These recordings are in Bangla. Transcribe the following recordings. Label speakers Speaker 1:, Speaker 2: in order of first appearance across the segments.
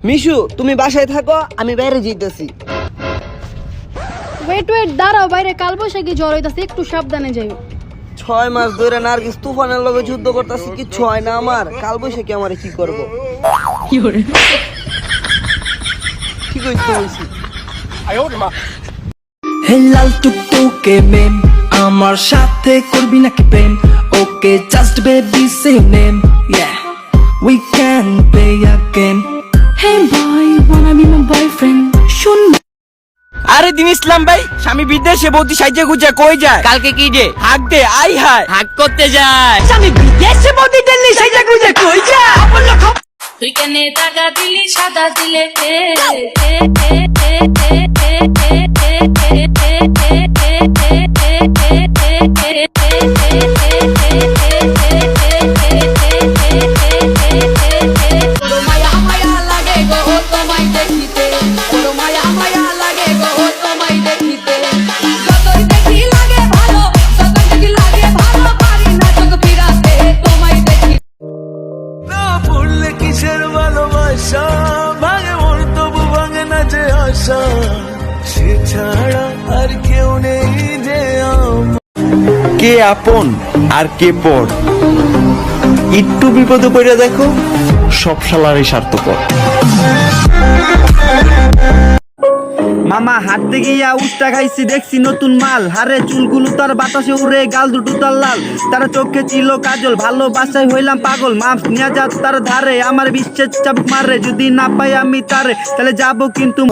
Speaker 1: মিশু তুমি বাসায় থাকো আমি বাইরে যেতেছি
Speaker 2: ওয়েট ওয়েট দাঁড়াও বাইরে কাল বৈশাখী জ্বর হইতাছে একটু সাবধানে যাইও।
Speaker 1: ছয় মাস ধরে নার্গিস তুফানের লগে যুদ্ধ করতেছি কিচ্ছু হয় না আমার। কাল বৈশাখী আমার কি করব? ঠিক হইতে বলছি
Speaker 3: হে লাল টুকটুকে মেম আমার সাথে করবি নাকি প্রেম? Okay just baby same name yeah we can play a game
Speaker 2: Hey boy, wanna be my boyfriend? শুন
Speaker 4: আরে দিন ইসলাম ভাই স্বামী বিদেশে বৌদি সাইজে গুজে কই যায়? কালকে কি যে? হাক দে আই হাই হাক করতে যায়। স্বামী বিদেশে বৌদি দিল্লি সাইজে গুজে কই যায়?
Speaker 5: তুই কেনে টাকা দিলি সাদা দিলে
Speaker 6: পড়লে কিসের ভালোবাসা? ভাঙে মন তবু ভাঙে না যে আশা। সে ছাড়া আর কেউ নেই যে
Speaker 7: কে আপন আর কে পর? একটু বিপদে পড়ে দেখো, সব সালারই স্বার্থপর।
Speaker 8: মামা হাত দিকে ইয়া উস্তা খাইছি দেখছি নতুন মাল। হারে চুলগুলো তার বাতাসে উড়ে গাল দুটো তার লাল। তার চোখে ছিল কাজল ভালোবাসায় হইলাম পাগল। মাপ নিয়ে যা তার ধারে আমার বিশ্বের চাবুক মারে। যদি না পাই আমি তারে তাহলে যাব কিন্তু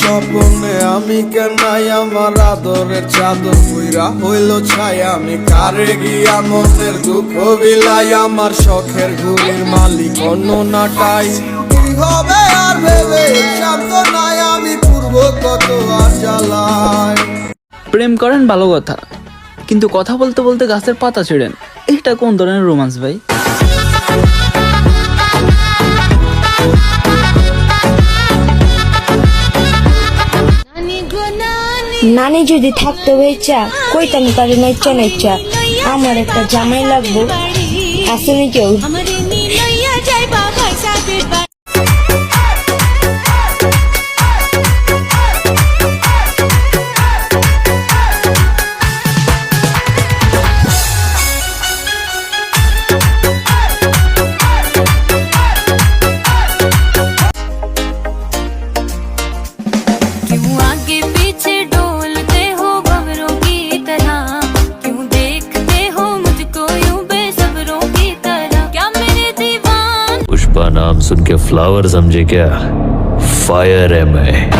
Speaker 6: স্বপ্নে আমি কেনাই আমার আদরের চাদর পুইরা হইল ছাই আমি কারে গিয়া মনের দুঃখ বিলাই আমার শখের ঘুরির মালিক অন্য নাটাই কি হবে আর ভেবে শান্ত নাই আমি। কত
Speaker 9: প্রেম করেন ভালো কথা কিন্তু কথা বলতে বলতে গাছের পাতা ছিঁড়েন। এটা কোন ধরনের রোমান্স ভাই?
Speaker 10: নানি যদি থাকতে হয়েছা কইতাম তারে নাইচা নাইচা আমার একটা জামাই লাগবো। আসেনি কেউ?
Speaker 11: सुन के फ्लावर समझे क्या फायर है मैं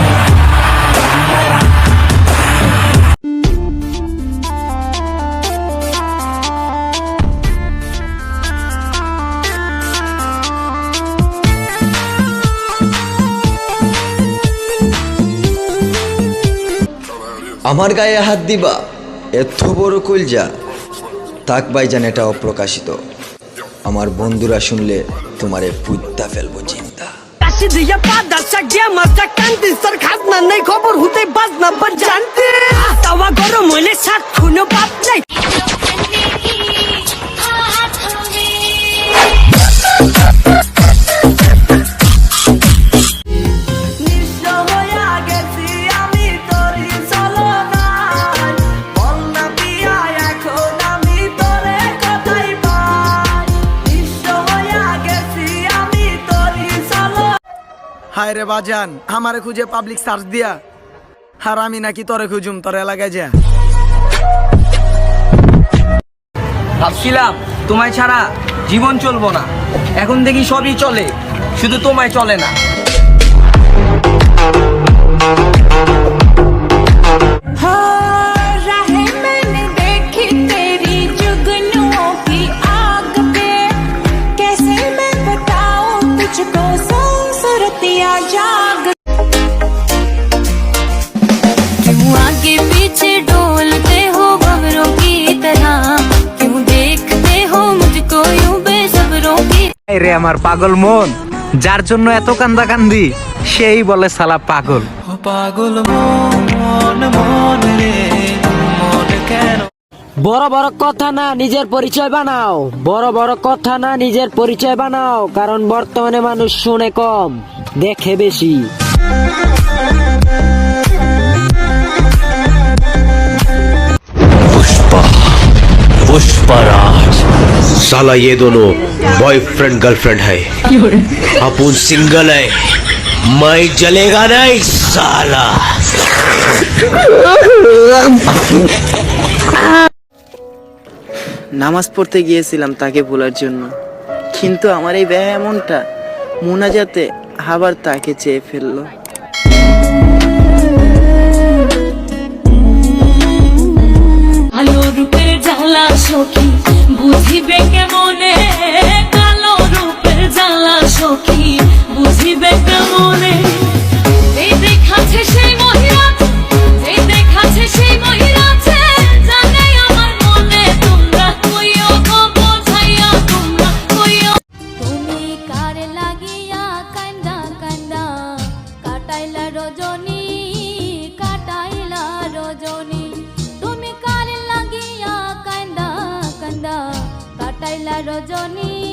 Speaker 3: আমার গায়ে হাত দিবা এত বড় কইলজা থাক ভাইজান এটা অপ্রকাশিত আমার বন্ধুরা শুনলে তোমারে পুত্তা ফেলব চিন্তা।
Speaker 4: কাশি দিয়া পাদা সাগিয়া মাসা কান্দি, সর খাজনা নাই, খবর হুতে বাজনা পর জানতে তাওয়া গরম হইলে সাত খুনো বাপ নাই
Speaker 8: হায় রে বাজান, আমারে খুঁজে পাবলিক সার্চ দিয়া। আর আমি নাকি তরে খুঁজুম, তোর এলাকায় যা।
Speaker 4: ভাবছিলাম, তোমায় ছাড়া জীবন চলবো না। এখন দেখি সবই চলে, শুধু তোমায় চলে না।
Speaker 5: सूरतिया जाग क्यों आगे पीछे डोलते हो भंवरों की तरह क्यों देखते हो मुझको यूं बेसब्रों की
Speaker 8: রে আমার পাগল মন যার জন্য এত কান্দা কান্দি সেই বলে সালা পাগল
Speaker 6: পাগল মন মন রে মন কেন
Speaker 12: বড় বড় কথা না নিজের পরিচয় বানাও বড় বড় কথা না নিজের পরিচয় বানাও কারণ বর্তমানে মানুষ শুনে কম দেখে বেশি
Speaker 13: पुष्पा पुष्पराज साला ये दोनों बॉयफ्रेंड गर्लफ्रेंड है अपन सिंगल है मैं जलेगा नहीं साला
Speaker 7: নামাজ পড়তে গিয়েছিলাম তাকে ভোলার জন্য কিন্তু আমার এই ব্যয় এমনটা মোনাজাতে আবার তাকে চেয়ে ফেলল।
Speaker 10: আলো রূপের জ্বালা সখী বুঝিবে কেমনে? কালো রূপের জ্বালা সখী কাটাইলা রজনী।